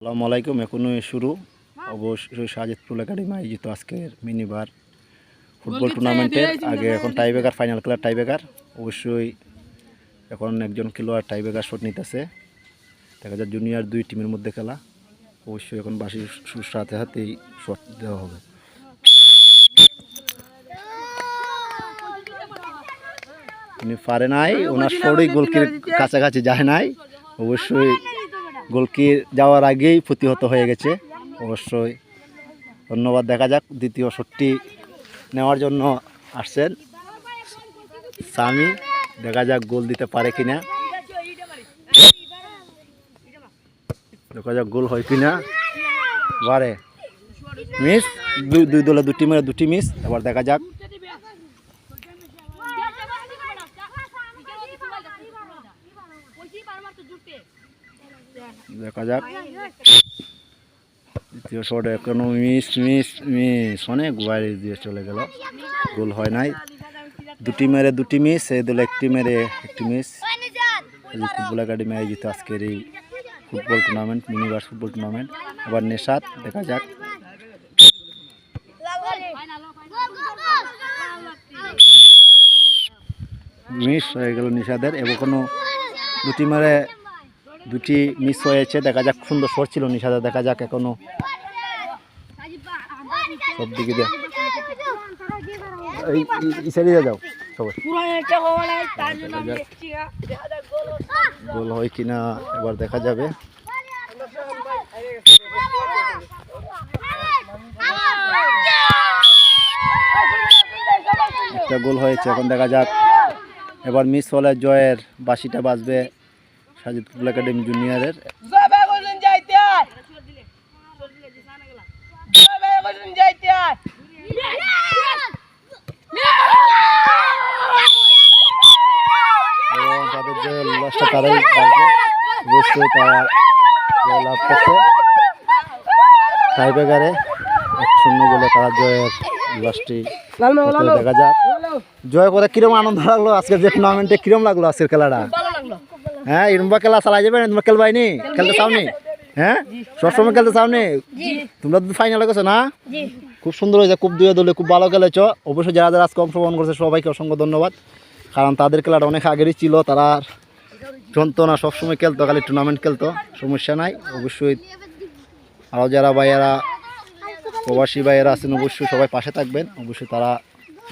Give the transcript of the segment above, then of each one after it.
আসসালামু আলাইকুম এখনও শুরু অবশ্যই সাজিদপুর একাডেমি আয়োজিত আজকের মিনিবার ফুটবল টুর্নামেন্টের আগে এখন টাইব্রেকার ফাইনাল খেলার টাইব্রেকার অবশ্যই এখন একজন খেলোয়াড় টাইব্রেকার শট নিতেছে। দেখা যায় জুনিয়র দুই টিমের মধ্যে খেলা। অবশ্যই এখন বাসি সাথে সাথেই শট দেওয়া হবে। উনি পারে নাই ওনার শরীর গোলকির কাছাকাছি যায় নাই। অবশ্যই গোলকির যাওয়ার আগেই প্রতিহত হয়ে গেছে। অবশ্যই ধন্যবাদ, দেখা যাক দ্বিতীয় শটটি নেওয়ার জন্য আসছেন। সামি, দেখা যাক গোল দিতে পারে কিনা। দেখা যাক গোল হয় কিনা। বারে মিস, দুই দলে দুটি মেরে দুটি মিস। এবার দেখা যাক। দেখা যাক। দ্বিতীয় শট এখনও মিস মিস মিস অনেক বাইরে দিয়ে চলে গেল। গোল হয় নাই। দুটি মেরে দুটি মিস এই দলে একটি মেরে একটি মিস ফুটবল একাডেমি আয়োজিত আজকের এই ফুটবল টুর্নামেন্ট মিনিভার্স ফুটবল টুর্নামেন্ট আবার নেশাদ দেখা যাক। মিস হয়ে গেল নিষাদের কোনো দুটি মেরে দুটি মিস হয়েছে দেখা যাক সুন্দর শট ছিল নিষাদে দেখা যাক এখনও। সব দিকে এই এই- এই সাইডে যাও সবাই। গোল হয় কিনা এবার দেখা যাবে। একটা গোল হয়েছে এখন দেখা যাক। এবার মিস হলে জয়ের বাসিটা বাজবে। সাজিদ ফুটবল একাডেমি জুনিয়রের। তাদের যে লসটা তারাই অবশ্যই তারা লাভ করছে। টাইব্রেকারে এক শূন্য বলে তারা জয়ের দেখা যাক। জয় করে কিরম আনন্দ লাগল? আজকের যে টুর্নামেন্টে কিরম লাগল আজকের খেলাটা? হ্যাঁ এরম্বা খেলা চালাই যাবে না তোমরা খেলবাইনি খেলতে চাওনি? হ্যাঁ? সবসময় খেলতে চাওনি? তোমরা তো ফাইনালে গেছো না? খুব সুন্দর হয়েছে খুব দুয়ে দলে খুব ভালো খেলেছো। অবশ্যই যারা যারা আজকে অংশগ্রহণ করছে সবাইকে অসংখ্য ধন্যবাদ। কারণ তাদের খেলাটা অনেক আগেরই ছিল তারা না সবসময় খেলতো খালি টুর্নামেন্ট খেলতো সমস্যা নাই। অবশ্যই আরও যারা ভাইয়েরা প্রবাসী ভাইয়েরা আছেন অবশ্যই সবাই পাশে থাকবেন। অবশ্যই তারা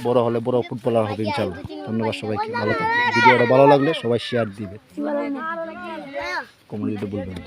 বড় হলে বড় ফুটবলার হবে ইনশাল্লাহ ধন্যবাদ সবাইকে। ভালো থাকবে ভিডিওটা ভালো লাগলে সবাই শেয়ার দিবে কমিউনিটি বলবেন